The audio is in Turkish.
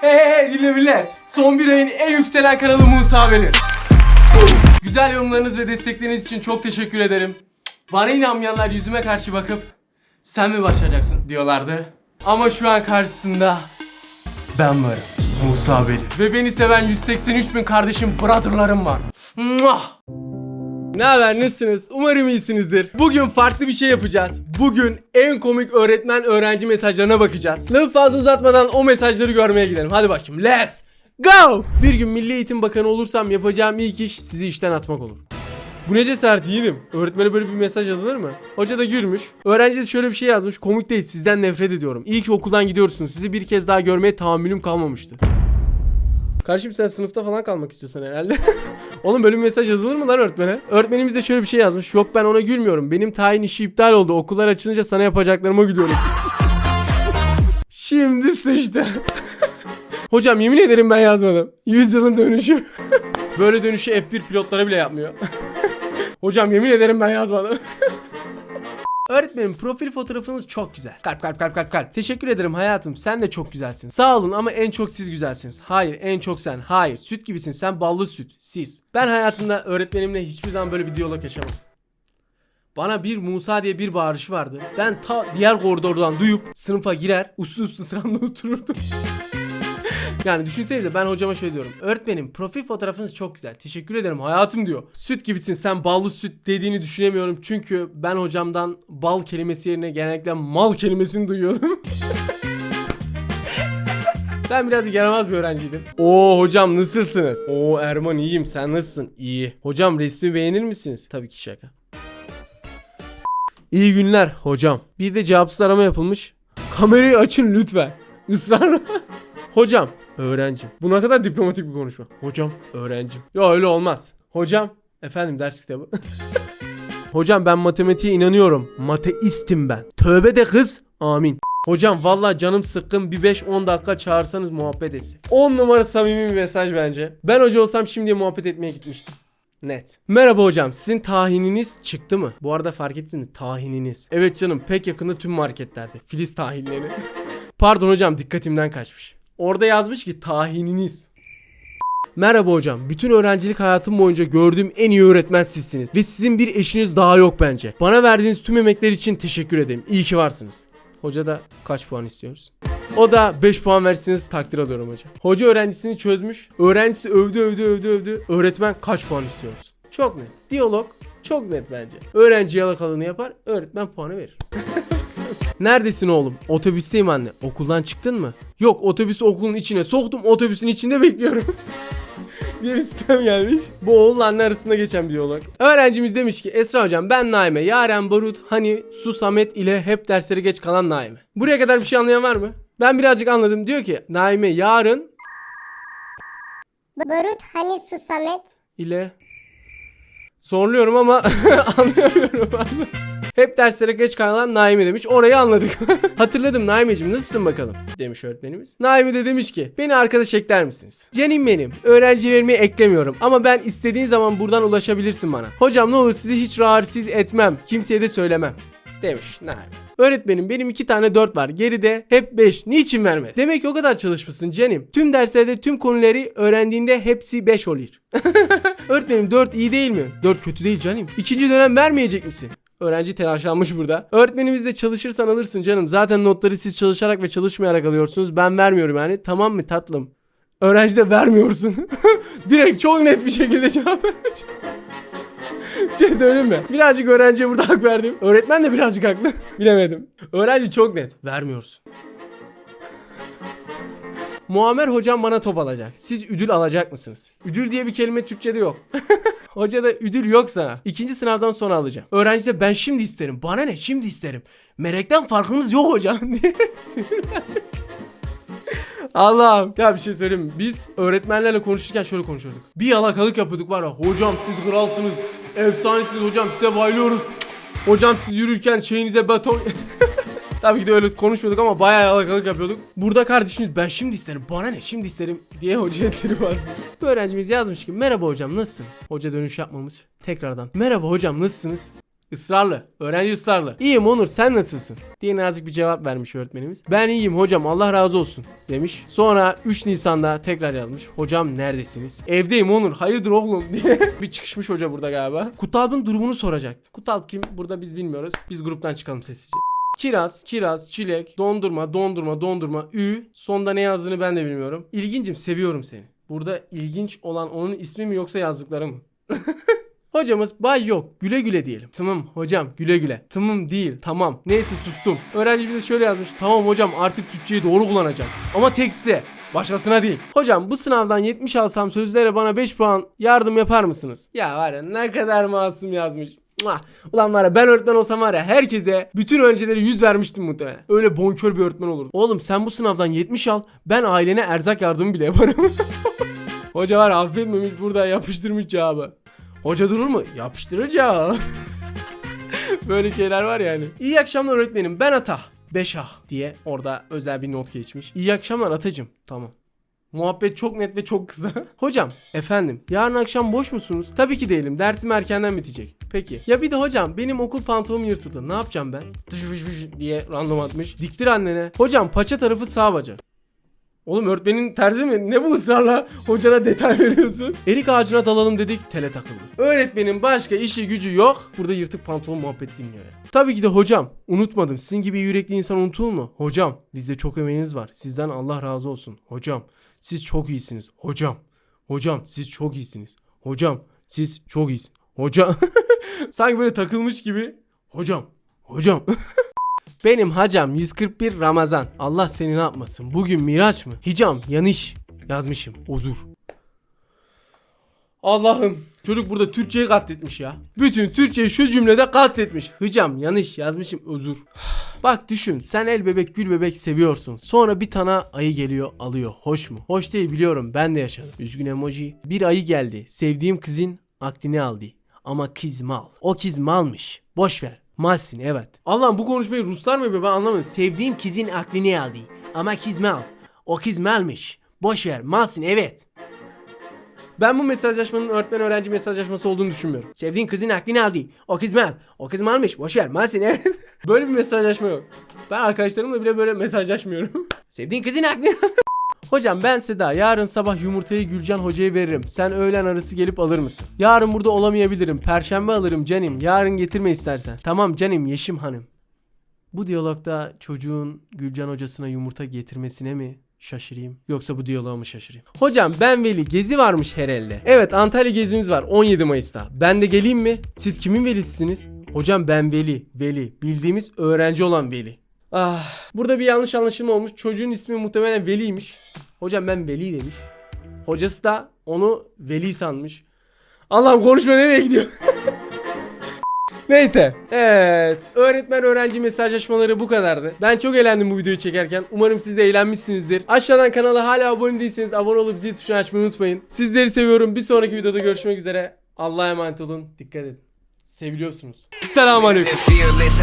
Hey hey hey dinle millet. Son bir ayın en yükselen kanalı Musa Belir. Güzel yorumlarınız ve destekleriniz için çok teşekkür ederim. Bana inanmayanlar yüzüme karşı bakıp sen mi başaracaksın diyorlardı. Ama şu an karşısında ben varım. Musa Belir. Ve beni seven 183 bin kardeşim, brotherlarım var. Muah! Ne haber nasılsınız? Umarım iyisinizdir. Bugün farklı bir şey yapacağız. Bugün en komik öğretmen öğrenci mesajlarına bakacağız. Lafı fazla uzatmadan o mesajları görmeye gidelim. Hadi bakayım. Let's go! Bir gün Milli Eğitim Bakanı olursam yapacağım ilk iş sizi işten atmak olur. Bu ne cesaret yiğidim. Öğretmene böyle bir mesaj yazılır mı? Hoca da gülmüş. Öğrenci de şöyle bir şey yazmış. Komik değil sizden nefret ediyorum. İyi ki okuldan gidiyorsunuz. Sizi bir kez daha görmeye tahammülüm kalmamıştı. Kardeşim sen sınıfta falan kalmak istiyorsun herhalde. Oğlum böyle bir mesaj yazılır mı lan öğretmene? Öğretmenimiz de şöyle bir şey yazmış. Yok ben ona gülmüyorum. Benim tayin işi iptal oldu. Okullar açılınca sana yapacaklarıma gülüyorum. Şimdi sıçtı. Hocam yemin ederim ben yazmadım. 100 yılın dönüşü. böyle dönüşü F1 pilotlara bile yapmıyor. Hocam yemin ederim ben yazmadım. Öğretmenim profil fotoğrafınız çok güzel. Kalp kalp kalp kalp kalp. Teşekkür ederim hayatım. Sen de çok güzelsin. Sağ olun ama en çok siz güzelsiniz. Hayır en çok sen. Hayır süt gibisin sen ballı süt. Siz. Ben hayatımda öğretmenimle hiçbir zaman böyle bir diyalog yaşamadım. Bana bir Musa diye bir bağırışı vardı. Ben ta diğer koridordan duyup sınıfa girer uslu uslu sıramda otururdum. Yani düşünsenize ben hocama şöyle diyorum. Öğretmenim profil fotoğrafınız çok güzel. Teşekkür ederim hayatım diyor. Süt gibisin sen ballı süt dediğini düşünemiyorum. Çünkü ben hocamdan bal kelimesi yerine genellikle mal kelimesini duyuyordum. Ben birazcık yaramaz bir öğrenciydim. Oo hocam nasılsınız? Oo Erman iyiyim sen nasılsın? İyi. Hocam resmi beğenir misiniz? Tabii ki şaka. İyi günler hocam. Bir de cevapsız arama yapılmış. Kamerayı açın lütfen. Israrla. hocam. Öğrencim. Bu ne kadar diplomatik bir konuşma. Hocam. Öğrencim. Ya öyle olmaz. Hocam. Efendim ders kitabı. Hocam ben matematiğe inanıyorum. Mateistim ben. Tövbe de kız. Amin. Hocam valla canım sıkkın bir 5-10 dakika çağırsanız muhabbet etsin. 10 numara samimi bir mesaj bence. Ben hoca olsam şimdi muhabbet etmeye gitmiştim. Net. Merhaba hocam sizin tahininiz çıktı mı? Bu arada fark ettiniz mi? tahininiz. Evet canım pek yakında tüm marketlerde. Filiz tahinleri. Pardon hocam dikkatimden kaçmış. Orada yazmış ki tahininiz. Merhaba hocam. Bütün öğrencilik hayatım boyunca gördüğüm en iyi öğretmen sizsiniz. Ve sizin bir eşiniz daha yok bence. Bana verdiğiniz tüm emekler için teşekkür ederim. İyi ki varsınız. Hoca da kaç puan istiyoruz? O da 5 puan versiniz takdir alıyorum hocam. Hoca öğrencisini çözmüş. Öğrencisi övdü övdü övdü övdü. Öğretmen kaç puan istiyoruz? Çok net. Diyalog çok net bence. Öğrenci yalakalığını yapar, öğretmen puanı verir. Neredesin oğlum? Otobüsteyim anne. Okuldan çıktın mı? Yok otobüsü okulun içine soktum otobüsün içinde bekliyorum. diye bir sistem gelmiş. Bu oğulla anne arasında geçen bir diyalog. Öğrencimiz demiş ki Esra hocam ben Naime, Yaren Barut, Hani, Su Samet ile hep derslere geç kalan Naime. Buraya kadar bir şey anlayan var mı? Ben birazcık anladım. Diyor ki Naime yarın Barut hani Susamet. ile Zorluyorum ama anlayamıyorum bazen. Hep derslere geç kalan Naime demiş. Orayı anladık. Hatırladım Naimeciğim nasılsın bakalım demiş öğretmenimiz. Naime de demiş ki beni arkadaş ekler misiniz? Canim benim. Öğrencilerimi eklemiyorum ama ben istediğin zaman buradan ulaşabilirsin bana. Hocam ne olur sizi hiç rahatsız etmem. Kimseye de söylemem. Demiş Naime. Öğretmenim benim iki tane dört var. Geride hep beş. Niçin vermedi? Demek ki o kadar çalışmışsın canım. Tüm derslerde tüm konuları öğrendiğinde hepsi beş oluyor. Öğretmenim 4 iyi değil mi? 4 kötü değil canım. İkinci dönem vermeyecek misin? Öğrenci telaşlanmış burada. Öğretmenimiz de çalışırsan alırsın canım. Zaten notları siz çalışarak ve çalışmayarak alıyorsunuz. Ben vermiyorum yani. Tamam mı tatlım? Öğrenci de vermiyorsun. Direkt çok net bir şekilde cevap vermiş. Bir şey söyleyeyim mi? Birazcık öğrenciye burada hak verdim. Öğretmen de birazcık haklı. Bilemedim. Öğrenci çok net. Vermiyorsun. Muammer hocam bana top alacak. Siz ödül alacak mısınız? Ödül diye bir kelime Türkçe'de yok. Hoca da ödül yok sana. İkinci sınavdan sonra alacağım. Öğrenci de ben şimdi isterim. Bana ne şimdi isterim. Melekten farkınız yok hocam diye. Allah'ım. Ya bir şey söyleyeyim mi? Biz öğretmenlerle konuşurken şöyle konuşuyorduk. Bir yalakalık yapıyorduk var ya. Hocam siz kralsınız. Efsanesiniz hocam size bayılıyoruz. Hocam siz yürürken şeyinize beton... Tabii ki de öyle konuşmuyorduk ama bayağı yalakalık yapıyorduk. Burada kardeşimiz ben şimdi isterim bana ne şimdi isterim diye hocaya trip var. Öğrencimiz yazmış ki merhaba hocam nasılsınız? Hoca dönüş yapmamış. Tekrardan merhaba hocam nasılsınız? Israrlı. Öğrenci ısrarlı. İyiyim Onur sen nasılsın? diye nazik bir cevap vermiş öğretmenimiz. Ben iyiyim hocam Allah razı olsun demiş. Sonra 3 Nisan'da tekrar yazmış. Hocam neredesiniz? Evdeyim Onur hayırdır oğlum diye. bir çıkışmış hoca burada galiba. Kutalb'ın durumunu soracaktı. Kutalp kim? Burada biz bilmiyoruz. Biz gruptan çıkalım sessizce. Kiraz, kiraz, çilek, dondurma, dondurma, dondurma, ü. Sonda ne yazdığını ben de bilmiyorum. İlgincim seviyorum seni. Burada ilginç olan onun ismi mi yoksa yazdıkları mı? Hocamız bay yok güle güle diyelim. Tamam hocam güle güle. Tamam değil tamam. Neyse sustum. Öğrenci bize şöyle yazmış. Tamam hocam artık Türkçeyi doğru kullanacağım. Ama tekste. Başkasına değil. Hocam bu sınavdan 70 alsam sözlere bana 5 puan yardım yapar mısınız? Ya var ya ne kadar masum yazmış. Muah. Ulan var ya ben öğretmen olsam var ya herkese bütün öğrencilere 100 vermiştim muhtemelen. Öyle bonkör bir öğretmen olurdu. Oğlum sen bu sınavdan 70 al ben ailene erzak yardımı bile yaparım. Hoca var affetmemiş burada yapıştırmış cevabı. Hoca durur mu? Yapıştırır cevabı. Böyle şeyler var yani. İyi akşamlar öğretmenim ben Ata. 5A diye orada özel bir not geçmiş. İyi akşamlar Atacım. Tamam. Muhabbet çok net ve çok kısa. hocam, efendim, yarın akşam boş musunuz? Tabii ki değilim. Dersim erkenden bitecek. Peki. Ya bir de hocam, benim okul pantolonum yırtıldı. Ne yapacağım ben? Diye random atmış. Diktir annene. Hocam, paça tarafı sağ bacak. Oğlum öğretmenin terzi mi? Ne bu ısrarla hocana detay veriyorsun? Erik ağacına dalalım dedik tele takıldı. Öğretmenin başka işi gücü yok. Burada yırtık pantolon muhabbet dinliyor ya. Tabii ki de hocam. Unutmadım. Sizin gibi yürekli insan unutulur mu? Hocam bizde çok emeğiniz var. Sizden Allah razı olsun. Hocam siz çok iyisiniz. Hocam. Hocam siz çok iyisiniz. Hocam siz çok iyisiniz. Hocam. Sanki böyle takılmış gibi. Hocam. Hocam. Benim hacam 141 Ramazan. Allah seni ne yapmasın? Bugün Miraç mı? Hicam yanlış yazmışım. Ozur. Allah'ım. Çocuk burada Türkçeyi katletmiş ya. Bütün Türkçeyi şu cümlede katletmiş. Hıcam yanlış yazmışım özür. Bak düşün sen el bebek gül bebek seviyorsun. Sonra bir tane ayı geliyor alıyor. Hoş mu? Hoş değil biliyorum ben de yaşadım. Üzgün emoji. Bir ayı geldi. Sevdiğim kızın aklını aldı. Ama kız mal. O kız malmış. Boş ver. Malsin evet. Allah'ım bu konuşmayı Ruslar mı yapıyor ben anlamadım. Sevdiğim kızın aklını aldı. Ama kız mal. O kız malmış. Boş ver. Malsin evet. Ben bu mesajlaşmanın öğretmen öğrenci mesajlaşması olduğunu düşünmüyorum. Sevdiğin kızın aklını aldı. O kız mal. O kız malmış. Boş ver. Malsin evet. böyle bir mesajlaşma yok. Ben arkadaşlarımla bile böyle mesajlaşmıyorum. Sevdiğin kızın aklını Hocam ben Seda yarın sabah yumurtayı Gülcan hocaya veririm. Sen öğlen arası gelip alır mısın? Yarın burada olamayabilirim. Perşembe alırım canim. Yarın getirme istersen. Tamam canim Yeşim hanım. Bu diyalogda çocuğun Gülcan hocasına yumurta getirmesine mi şaşırayım yoksa bu diyaloğa mı şaşırayım? Hocam ben Veli gezi varmış herhalde. Evet Antalya gezimiz var 17 Mayıs'ta. Ben de geleyim mi? Siz kimin velisisiniz? Hocam ben Veli. Veli. Bildiğimiz öğrenci olan Veli. Ah, burada bir yanlış anlaşılma olmuş. Çocuğun ismi muhtemelen Veli'ymiş. Hocam ben Veli demiş. Hocası da onu Veli sanmış. Allah'ım konuşma nereye gidiyor? Neyse. Evet. Öğretmen öğrenci mesajlaşmaları bu kadardı. Ben çok eğlendim bu videoyu çekerken. Umarım siz de eğlenmişsinizdir. Aşağıdan kanala hala abone değilseniz abone olup zil tuşunu açmayı unutmayın. Sizleri seviyorum. Bir sonraki videoda görüşmek üzere. Allah'a emanet olun. Dikkat edin. Seviliyorsunuz. Selamünaleyküm. Fearless,